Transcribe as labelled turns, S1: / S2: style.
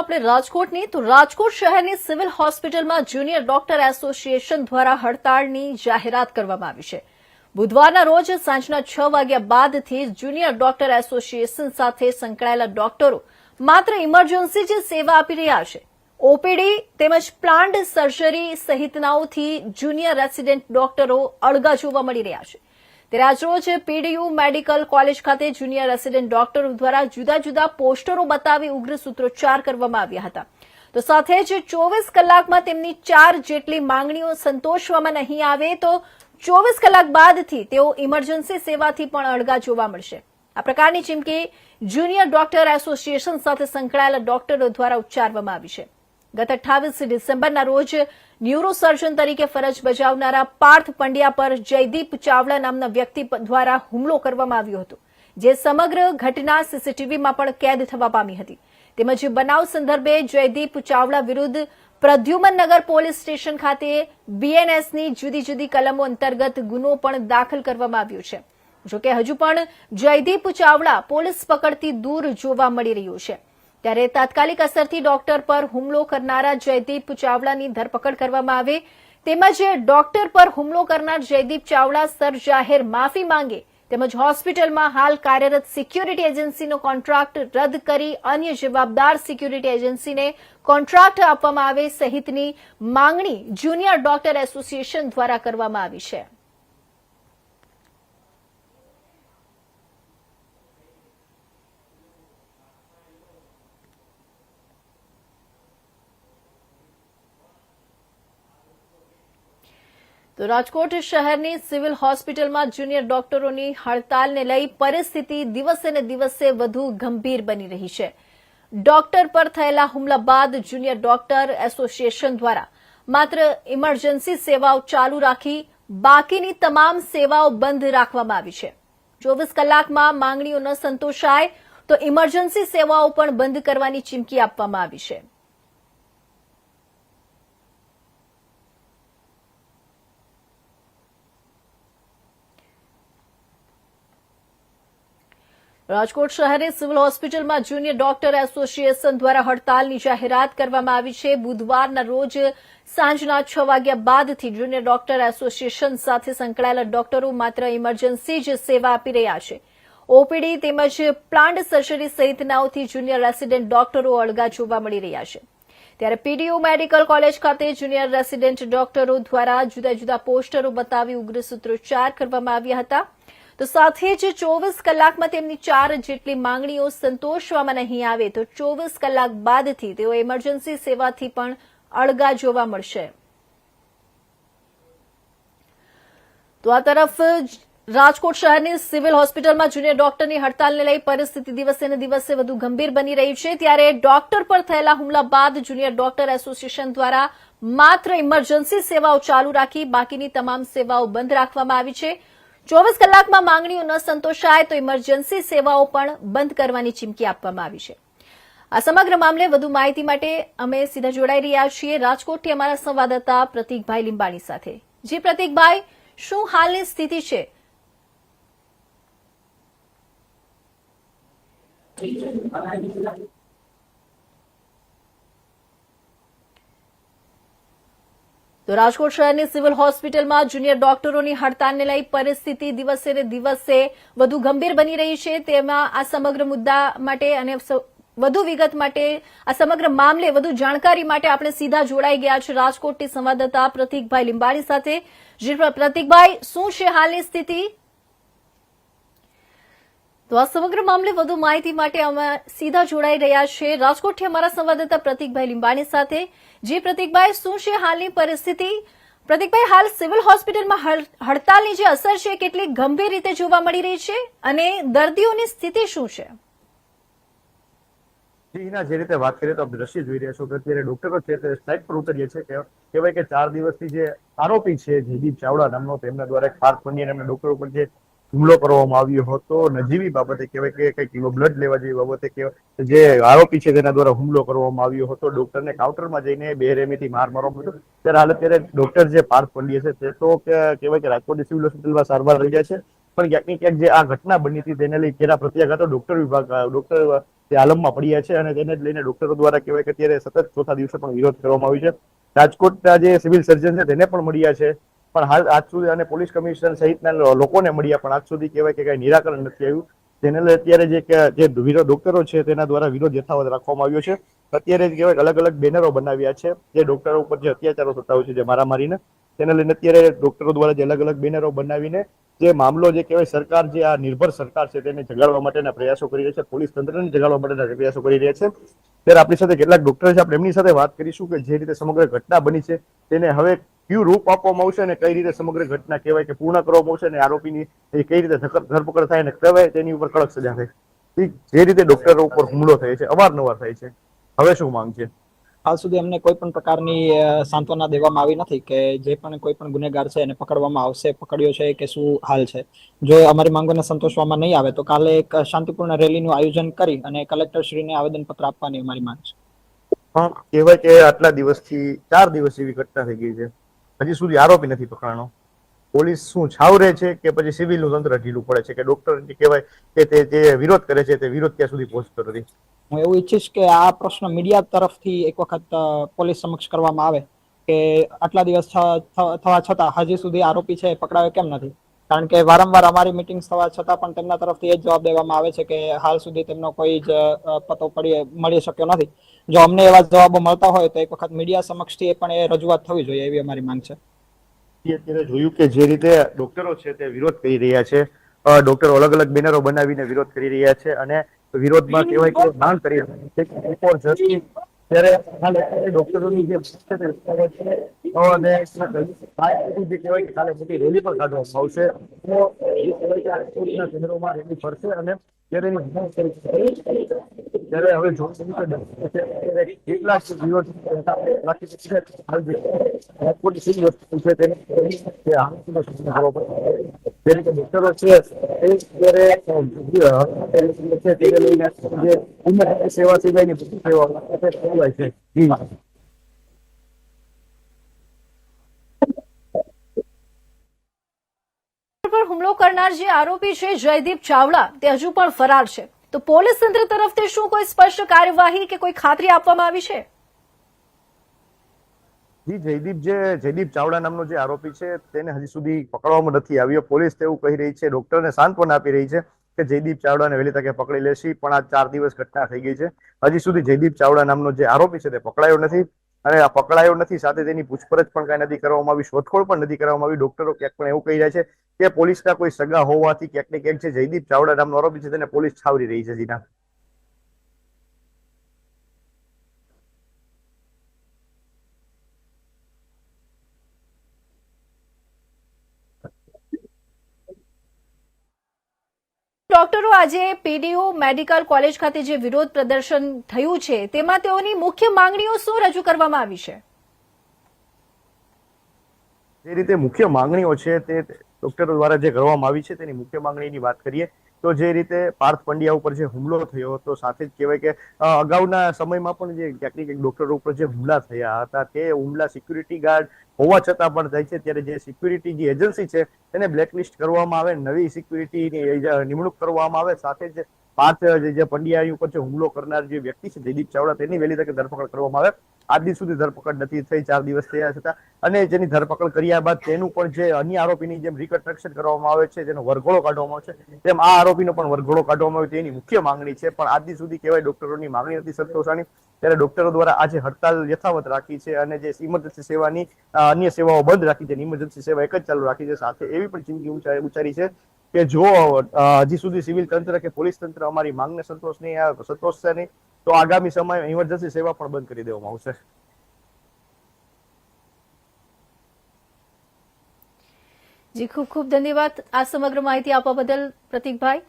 S1: આપણે રાજકોટની, તો રાજકોટ શહેરની સિવિલ હોસ્પિટલમાં જુનિયર ડોક્ટર એસોસિએશન દ્વારા હડતાળની જાહેરાત કરવામાં આવી છે. બુધવારના રોજ સાંજના છ વાગ્યા બાદથી જુનિયર ડોક્ટર એસોસિએશન સાથે સંકળાયેલા ડોક્ટરો માત્ર ઇમરજન્સી જ સેવા આપી રહ્યા છે. ઓપીડી તેમજ પ્લાન્ટ સર્જરી સહિતનાઓથી જુનિયર રેસિડેન્ટ ડોક્ટરો અળગા જોવા મળી રહ્યા છે. ત્યારે આજરોજ પીડીયુ મેડિકલ કોલેજ ખાતે જુનિયર રેસિડેન્ટ ડોક્ટરો દ્વારા જુદા જુદા પોસ્ટરો બતાવી ઉગ્ર સૂત્રોચ્ચાર કરવામાં આવ્યા હતા. તો સાથે જ ચોવીસ કલાકમાં તેમની ચાર જેટલી માંગણીઓ સંતોષવામાં નહીં આવે તો ચોવીસ કલાક બાદથી તેઓ ઇમરજન્સી સેવાથી પણ અળગા જોવા મળશે. આ પ્રકારની ચીમકી જુનિયર ડોક્ટર એસોસિએશન સાથે સંકળાયેલા ડોક્ટરો દ્વારા ઉચ્ચારવામાં આવી છે. ગત અઠ્ઠાવીસ ડિસેમ્બરના રોજ ન્યુરોસર્જન તરીકે ફરજ બજાવનારા પાર્થ પંડ્યા પર જયદીપ ચાવડા નામના વ્યક્તિ દ્વારા હુમલો કરવામાં આવ્યો હતો, જે સમગ્ર ઘટના સીસીટીવીમાં પણ કેદ થવા પામી હતી. તેમજ બનાવ સંદર્ભે જયદીપ ચાવડા વિરુદ્ધ પ્રદ્યુમન નગર પોલીસ સ્ટેશન ખાતે બીએનએસની જુદી જુદી કલમો અંતર્ગત ગુનો પણ દાખલ કરવામાં આવ્યો છે. જોકે હજુ પણ જયદીપ ચાવડા પોલીસ પકડથી દૂર જોવા મળી રહ્યું છે. ત્યારે તાત્કાલિક અસરથી ડોક્ટર પર હુમલો કરનારા જયદીપ ચાવડાની ધરપકડ કરવામાં આવે. તેમજ ડોક્ટર પર હુમલો કરનાર જયદીપ ચાવડા સર જાહેર માફી માંગે. તેમજ હોસ્પિટલમાં હાલ કાર્યરત સિક્યુરિટી એજન્સીનો કોન્ટ્રાક્ટ રદ કરી અન્ય જવાબદાર સિક્યુરિટી એજન્સીને કોન્ટ્રાક્ટ આપવામાં આવે સહિતની માંગણી જુનિયર ડોક્ટર એસોસિએશન દ્વારા કરવામાં આવી છે. તો રાજકોટ શહેરની સિવિલ હોસ્પિટલમાં જુનિયર ડોક્ટરોની હડતાલને લઈ પરિસ્થિતિ દિવસે ને દિવસે વધુ ગંભીર બની રહી છે. ડોક્ટર પર થયેલા હુમલા બાદ જુનિયર ડોક્ટર એસોસિએશન દ્વારા માત્ર ઇમરજન્સી સેવાઓ ચાલુ રાખી બાકીની તમામ સેવાઓ બંધ રાખવામાં આવી છે. ચોવીસ કલાકમાં માંગણીઓ ન સંતોષાય તો ઇમરજન્સી સેવાઓ પણ બંધ કરવાની ચીમકી આપવામાં આવી છે. રાજકોટ શહેરની સિવિલ હોસ્પિટલમાં જુનિયર ડોક્ટર એસોસિએશન દ્વારા હડતાલની જાહેરાત કરવામાં આવી છે. બુધવારના રોજ સાંજના છ વાગ્યા બાદથી જુનિયર ડોક્ટર એસોસિએશન સાથે સંકળાયેલા ડોક્ટરો માત્ર ઇમરજન્સી જ સેવા આપી રહ્યા છે. ઓપીડી તેમજ પ્લાન્ટ સર્જરી સહિતનાઓથી જુનિયર રેસિડેન્ટ ડોક્ટરો અળગા જોવા મળી રહ્યા છે. ત્યારે પીડીયુ મેડિકલ કોલેજ ખાતે જુનિયર રેસિડેન્ટ ડોક્ટરો દ્વારા જુદા જુદા પોસ્ટરો બતાવી ઉગ્ર સૂત્રોચ્ચાર કરવામાં આવ્યા હતા. તો સાથે જ ચોવીસ કલાકમાં તેમની ચાર જેટલી માંગણીઓ સંતોષવામાં નહીં આવે તો ચોવીસ કલાક બાદથી તેઓ ઇમરજન્સી સેવાથી પણ અળગા જોવા મળશે. તો આ તરફ રાજકોટ શહેરની સિવિલ હોસ્પિટલમાં જુનિયર ડોક્ટરની હડતાલને લઈ પરિસ્થિતિ દિવસે ને દિવસે વધુ ગંભીર બની રહી છે. ત્યારે ડોક્ટર પર થયેલા હુમલા બાદ જુનિયર ડોક્ટર એસોસિએશન દ્વારા માત્ર ઇમરજન્સી સેવાઓ ચાલુ રાખી બાકીની તમામ સેવાઓ બંધ રાખવામાં આવી છે. ચોવીસ કલાકમાં માંગણીઓ ન સંતોષાય તો ઇમરજન્સી સેવાઓ પણ બંધ કરવાની ચીમકી આપવામાં આવી છે. આ સમગ્ર મામલે વધુ માહિતી માટે અમે સીધા જોડાઈ રહ્યા છીએ રાજકોટથી અમારા સંવાદદાતા પ્રતિકભાઈ લીંબાણી સાથે. જી પ્રતિકભાઈ, શું હાલની સ્થિતિ છે? તો રાજકોટ શહેરની સિવિલ હોસ્પિટલમાં જુનિયર ડોક્ટરોની હડતાલને લઈ પરિસ્થિતિ દિવસે ને દિવસે વધુ ગંભીર બની રહી છે. તેમાં આ સમગ્ર મુદ્દા માટે અને વધુ વિગત માટે આ સમગ્ર મામલે વધુ જાણકારી માટે આપણે સીધા જોડાઈ ગયા છે રાજકોટથી સંવાદદાતા પ્રતિકભાઈ લીંબાડી સાથે. જી પ્રતિકભાઈ, શું છે હાલની સ્થિતિ? તો આ સમગ્ર મામલે વધુ માહિતી માટે અમે સીધા જોડાઈ રહ્યા છે. રાજકોટથી અમારા સંવાદદાતા પ્રતિકભાઈ લીંબાણી સાથે. જે પ્રતિકભાઈ, શું છે હાલની પરિસ્થિતિ? પ્રતિકભાઈ, હાલ સિવિલ હોસ્પિટલમાં હડતાલની જે અસર છે કેટલી ગંભીર રીતે જોવા મળી રહી છે અને દર્દીઓની સ્થિતિ શું છે?
S2: જીના જે રીતે વાત કરીએ તો આપણે દ્રશ્ય જોઈ રહ્યા છો કે અત્યારે ડોક્ટરો છે તે સાઇટ પર ઉતરીએ છે કે કહેવાય કે ચાર દિવસથી જે આરોપી છે, જયદીપ ચાવડા નામનો, તેમના દ્વારા પાર્થ પંડ્યા નામના ડોક્ટર ઉપર જે હુમલો કરવામાં આવ્યો હતો નજીવી બાબતે કહેવાય કે કંઈક બ્લડ લેવા જેવી બાબતે કહેવાય જે આરોપી છે તેના દ્વારા હુમલો કરવામાં આવ્યો હતો. ડોક્ટરને કાઉન્ટરમાં જઈને બેરેમીથી માર મારવામાં આવ્યો ત્યારે હાલ અત્યારે ડોક્ટર જે પાર્થ પંડ્યા છે તે તો કહેવાય કે રાજકોટ સિવિલ હોસ્પિટલમાં સારવાર લઈ રહ્યા છે. પણ ક્યાંક ક્યાંક જે આ ઘટના બની હતી તેને લઈ તેના પ્રત્યાઘાતો ડોક્ટર વિભાગ, ડોક્ટર તે આલમમાં પડ્યા છે અને તેને જ લઈને ડોક્ટરો દ્વારા કહેવાય કે અત્યારે સતત ચોથા દિવસે પણ વિરોધ કરવામાં આવ્યો છે. રાજકોટના જે સિવિલ સર્જન છે તેને પણ મળ્યા છે. પણ હાલ આજ સુધી અને પોલીસ કમિશનર સહિતના લોકોને મળ્યા, પણ આજ સુધી કહેવાય કે કઈ નિરાકરણ નથી આવ્યું. તેને લઈ અત્યારે જે જે વિરોધ ડોક્ટરો છે તેના દ્વારા વિરોધ યથાવત રાખવામાં આવ્યો છે. અત્યારે જ કહેવાય અલગ અલગ બેનરો બનાવ્યા છે. જે ડોક્ટરો ઉપર જે અત્યાચારો થતા હોય છે, જે મારામારીને, તેને લઈને અત્યારે ડોક્ટરો દ્વારા જે અલગ અલગ બેનરો બનાવીને જે મામલો જે કહેવાય સરકાર જે આ નિર્ભર સરકાર છે, તેને જગાડવા માટેના પ્રયાસો કરી રહ્યા છે. પોલીસ તંત્રને જગાડવા માટેના પ્રયાસો કરી રહ્યા છે. ત્યારે આપણી સાથે કેટલાક ડોક્ટર છે, આપણે એમની સાથે વાત કરીશું કે જે રીતે સમગ્ર ઘટના બની છે, તેને હવે કયું રૂપ આપવામાં આવશે અને કઈ રીતે સમગ્ર ઘટના કહેવાય કે પૂર્ણ કરવામાં આવશે અને આરોપીની એ કઈ રીતે ધરપકડ થાય અને કહેવાય તેની ઉપર કડક સજા થાય. જે રીતે ડોક્ટરો ઉપર હુમલો થાય છે, અવારનવાર થાય છે. હવે શું માંગ છે?
S3: હાલ સુધી અમને કોઈ પણ પ્રકારની સાંત્વના દેવામાં આવી નથી કે જે પણ કોઈ પણ ગુનેગાર છે એને પકડવામાં આવશે, પકડ્યો છે કે શું હાલ છે. જો અમારી માંગોને સંતોષવામાં નહીં આવે તો કાલે એક શાંતિપૂર્ણ રેલીનું આયોજન કરી અને કલેક્ટરશ્રીને આવેદનપત્ર આપવાની અમારી માંગ છે.
S2: કહેવાય કે આટલા દિવસથી, ચાર દિવસ એવી ઘટના થઈ ગઈ છે. હજી સુધી આરોપી નથી પકડાણો. પોલીસ શું છાવરે છે કે પછી સિવિલનું તંત્ર ઢીલું પડે છે કે ડોક્ટર જે કહેવાય કે તે જે વિરોધ કરે છે તે વિરોધ ક્યાં સુધી પહોંચતો નથી?
S3: હું એવું ઈચ્છીશ કે આ પ્રશ્ન મીડિયા તરફથી એક વખત પોલીસ સમક્ષ કરવામાં આવે કે આટલા દિવસ થવા છતાં હજી સુધી આરોપી છે એ પકડાયો કેમ નથી? કારણ કે વારંવાર અમારી મિટિંગ્સ થવા છતાં પણ તેમના તરફથી એ જ જવાબ દેવામાં આવે છે કે હાલ સુધી તેમનો કોઈ જ પતો પડી, મળી શક્યો નથી. જો અમને એવા જવાબો મળતા હોય તો એક વખત મીડિયા સમક્ષથી પણ એ રજૂઆત થવી જોઈએ એવી અમારી માંગ છે.
S2: અત્યારે જોયું કે જે રીતે ડોક્ટરો છે તે વિરોધ કરી રહ્યા છે ડોક્ટરો અલગ અલગ બેનરો બનાવીને વિરોધ કરી રહ્યા છે અને વિરોધમાં કહેવાય કે માંગ કરી રહ્યા છે કે ઉપર જસ્ટિસ ત્યારે ડોક્ટરોની જે અને જે કહેવાય કે કાલે મોટી રેલી પણ કાઢવામાં આવશે તો કહેવાય કે રાજકોટના શહેરોમાં રેલી ફરશે અને ત્યારે. ત્યારે હવે જોશું કે અત્યારે કેટલા વિરોધ બાકી છે હાલ જે રાજકોટની સીધી વસ્તુ છે તેને તે હાલતનો સામનો કરવો પડે. જે રીતે ડોક્ટરો છે એ અત્યારે છે તેને લઈને જે ઉમર સેવા સિવાયની બધી સેવાઓ છે તે ખોરવાય છે જી.
S1: પર હુમલો કરનાર જે આરોપી છે, જયદીપ ચાવડા, તે હજુ પણ ફરાર છે તો પોલીસ તંત્ર તરફથી શું કોઈ સ્પષ્ટ કાર્યવાહી કે કોઈ ખાતરી આપવામાં આવી છે?
S2: જી, જયદીપ જે, જયદીપ ચાવડા નામનો જે આરોપી છે, તેને હજી સુધી પકડવામાં નથી આવ્યો. પોલીસ તેવું કહી રહી છે, ડોક્ટરને સાંત્વના આપી રહી છે કે જયદીપ ચાવડાને વહેલી તકે પકડી લેશી, પણ આ ચાર દિવસ ઘટના થઈ ગઈ છે. હજી સુધી જયદીપ ચાવડા નામનો જે આરોપી છે તે પકડાયો નથી અને આ પકડાયો નથી સાથે તેની પૂછપરછ પણ કાંઈ નથી કરવામાં આવી, શોધખોળ પણ નથી કરવામાં આવી. ડોક્ટરો ક્યાંક પણ એવું કહી રહ્યા છે કે પોલીસના કોઈ સગા હોવાથી ક્યાંક ને ક્યાંક છે જયદીપ ચાવડા નામનો આરોપી છે તેને પોલીસ છાવરી રહી છે જીના
S1: ડોક્ટરો આજે પીડીયુ મેડિકલ કોલેજ ખાતે જે વિરોધ પ્રદર્શન થયું છે તેમાં તેઓની મુખ્ય માંગણીઓ શું રજૂ કરવામાં આવી છે?
S2: જે રીતે મુખ્ય માંગણીઓ છે તે ડોક્ટરો દ્વારા જે કરવામાં આવી છે તેની મુખ્ય માંગણીની વાત કરીએ તો જે રીતે પાર્થ પંડ્યા ઉપર જે હુમલો થયો હતો, સાથે જ કહેવાય કે અગાઉના સમયમાં પણ જે ક્યાંક ક્યાંક ડોક્ટરો ઉપર જે હુમલા થયા હતા, તે હુમલા સિક્યુરિટી ગાર્ડ હોવા છતાં પણ થાય છે. ત્યારે જે સિક્યુરિટી જે એજન્સી છે તેને બ્લેકલિસ્ટ કરવામાં આવે, નવી સિક્યુરિટીની નિમણૂક કરવામાં આવે. સાથે જ પાર્થ જે પંડ્યા ઉપર જે હુમલો કરનાર જે વ્યક્તિ છે દિલીપ ચાવડા, તેની વહેલી તકે ધરપકડ કરવામાં આવે. આજ દિવસ સુધી ધરપકડ નથી થઈ, ચાર દિવસ થયા છતાં અને જેની ધરપકડ કર્યા બાદ તેનું પણ જે અન્ય આરોપીની જેમ રિકન્સ્ટ્રક્શન કરવામાં આવે છે, જેનો વરઘોડો કાઢવામાં આવે છે, તેમ આ આરોપીનો પણ વરઘોડો કાઢવામાં આવે તેની મુખ્ય માંગણી છે. પણ આજ સુધી કહેવાય ડોક્ટરોની માંગણી નથી સંતોષાની ત્યારે ડોક્ટરો દ્વારા આજે હડતાલ યથાવત રાખી છે અને જે ઇમરજન્સી સેવાની અન્ય સેવાઓ બંધ રાખી છે ઇમરજન્સી સેવા એક જ ચાલુ રાખી છે. સાથે એવી પણ ચીમકી ઉચારી છે કે જો હજી સુધી સિવિલ તંત્ર કે પોલીસ તંત્ર અમારી માંગને સંતોષ નહીં સંતોષશે નહીં, તો આગામી સમય ઇમરજન્સી સેવા પણ બંધ કરી દેવામાં આવશે.
S1: જી, ખૂબ ખૂબ ધન્યવાદ આ સમગ્ર માહિતી આપવા બદલ પ્રતિકભાઈ.